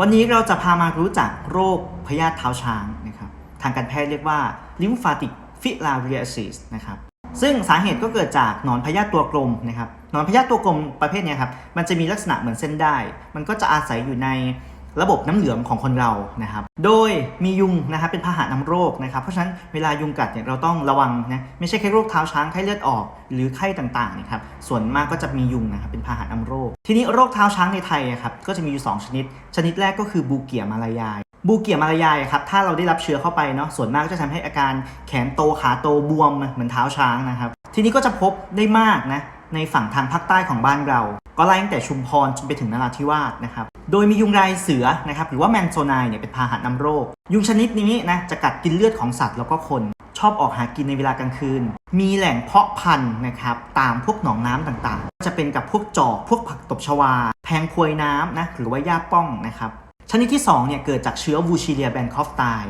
วันนี้เราจะพามารู้จักโรคพยาธิเท้าช้างนะครับ ทางการแพทย์เรียกว่า lymphatic filariasis นะครับ ซึ่งสาเหตุก็เกิดจากหนอนพยาธิตัวกลมนะครับ หนอนพยาธิตัวกลมประเภทนี้ครับ มันจะมีลักษณะเหมือนเส้นได้ มันก็จะอาศัยอยู่ใน ระบบน้ำเหลืองของคนเรานะครับ โดยมียุงนะครับเป็นพาหะนำโรคนะครับ เพราะฉะนั้นเวลายุงกัดเนี่ยเราต้องระวังนะไม่ใช่แค่โรคเท้าช้างไข้เลือดออก หรือไข้ต่างๆนะครับส่วนมากก็จะมียุงนะครับเป็นพาหะนำโรค ทีนี้โรคเท้าช้างในไทยอะครับก็จะมีอยู่ 2 ชนิด ชนิดแรกก็คือบูเกียมาลายายบูเกียมาลายายครับถ้าเราได้รับเชื้อเข้าไปเนาะส่วนมากก็จะทำให้อาการแขนโตขาโตบวมเหมือนเท้าช้างนะครับ ทีนี้ก็จะพบได้มากนะในฝั่งทางภาคใต้ของบ้านเรา ก็ไล่ตั้งแต่ชุมพรจนไปถึงนราธิวาสนะครับ โดยมียุงลายเสือนะครับหรือว่าแมนโซไนเนี่ยเป็นพาหะนำโรค ยุงชนิดนี้นะจะกัดกินเลือดของสัตว์แล้วก็คน ชอบออกหากินในเวลากลางคืน มีแหล่งเพาะพันธุ์นะครับตามพวกหนองน้ำต่างๆ จะเป็นกับพวกจอกพวกผักตบชวา แพงพวยน้ำนะหรือว่าหญ้าป้องนะครับชนิดที่2เนี่ยเกิดจากเชื้อวูชิเลียแบนคอฟตาย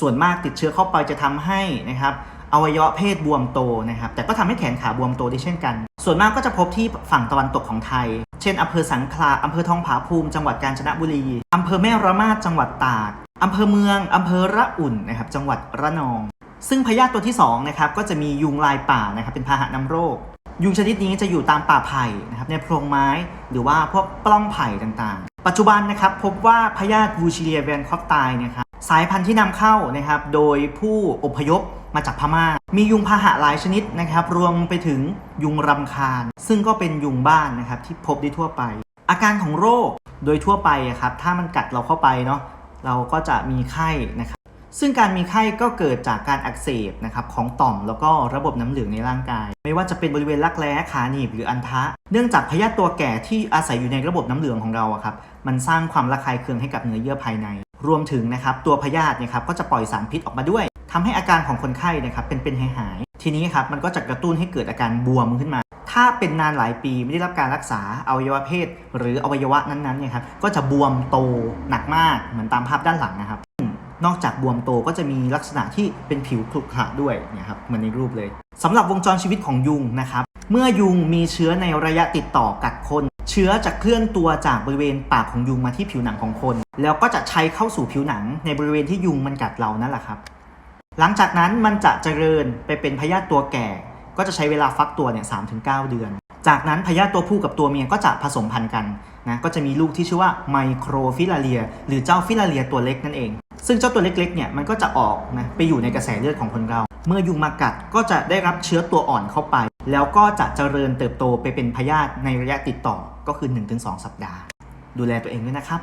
ส่วนมากติดเชื้อเข้าไปจะทำให้นะครับอวัยวะเพศบวมโตนะครับแต่ก็ทำให้แขนขาบวมโตได้เช่นกัน ส่วนมากก็จะพบที่ฝั่งตะวันตกของไทย เช่นอำเภอสังขลาอำเภอทองผาภูมิ จังหวัดกาญจนบุรีอำเภอแม่ระมาดจังหวัดตาก อำเภอเมือง อำเภอระอุ่นนะครับ จังหวัดระนอง ซึ่งพยาธิตัวที่2นะครับก็จะมียุงลายป่านะครับเป็นพาหะนำโรค ยุงชนิดนี้จะอยู่ตามป่าไผ่นะครับในโพรงไม้ หรือว่าพวกปล้องไผ่ต่างๆ ปัจจุบันนะครับพบว่าพยาธิวูชิเลียแวนคอฟตายนี่ยครับสายพันธุ์ที่นำเข้านะครับโดยผู้อพยพ มาจากพม่า มียุงพาหะหลายชนิดนะครับ รวมไปถึงยุงรำคาญ ซึ่งก็เป็นยุงบ้านนะครับที่พบได้ทั่วไป อาการของโรคโดยทั่วไปอะครับถ้ามันกัดเราเข้าไปเนาะเราก็จะมีไข้นะครับซึ่งการมีไข้ก็เกิดจากการอักเสบนะครับของต่อมแล้วก็ระบบน้ำเหลืองในร่างกาย ไม่ว่าจะเป็นบริเวณรักแร้ขาหนีบหรืออันทะ เนื่องจากพยาธิตัวแก่ที่อาศัยอยู่ในระบบน้ำเหลืองของเราครับมันสร้างความระคายเคืองให้กับเนื้อเยื่อภายใน รวมถึงนะครับตัวพยาธิเนี่ยครับก็จะปล่อยสารพิษออกมาด้วย ทำให้อาการของคนไข้นะครับเป็นเป็นหายหายทีนี้ครับมันก็จะกระตุ้นให้เกิดอาการบวมขึ้นมา ถ้าเป็นนานหลายปีไม่ได้รับการรักษาอวัยวะเพศ หรืออวัยวะนั้นๆเนี่ยครับก็จะบวมโตหนักมากเหมือนตามภาพด้านหลังนะครับนอกจากบวมโตก็จะมีลักษณะที่เป็นผิวขรุขระด้วยเนี่ยครับเหมือนในรูปเลยสำหรับวงจรชีวิตของยุงนะครับเมื่อยุงมีเชื้อในระยะติดต่อกัดคน เชื้อจะเคลื่อนตัวจากบริเวณปากของยุงมาที่ผิวหนังของคน แล้วก็จะใช้เข้าสู่ผิวหนังในบริเวณที่ยุงมันกัดเรานั่นแหละครับ หลังจากนั้นมันจะเจริญไปเป็นพยาธิตัวแก่ ก็จะใช้เวลาฟักตัวเนี่ยสามถึงเก้าเดือน จากนั้นพยาธิตัวผู้กับตัวเมียก็จะผสมพันธุ์กันนะก็จะมีลูกที่ชื่อว่าไมโครฟิลาเลีย หรือเจ้าฟิลาเลียตัวเล็กนั่นเอง ซึ่งเจ้าตัวเล็กๆเนี่ยมันก็จะออกนะไปอยู่ในกระแสเลือดของคนเรา เมื่อยุงมากัดก็จะได้รับเชื้อตัวอ่อนเข้าไป แล้วก็จะเจริญเติบโตไปเป็นพยาธิในระยะติดต่อก็คือ 1-2 สัปดาห์ ดูแลตัวเองด้วยนะครับ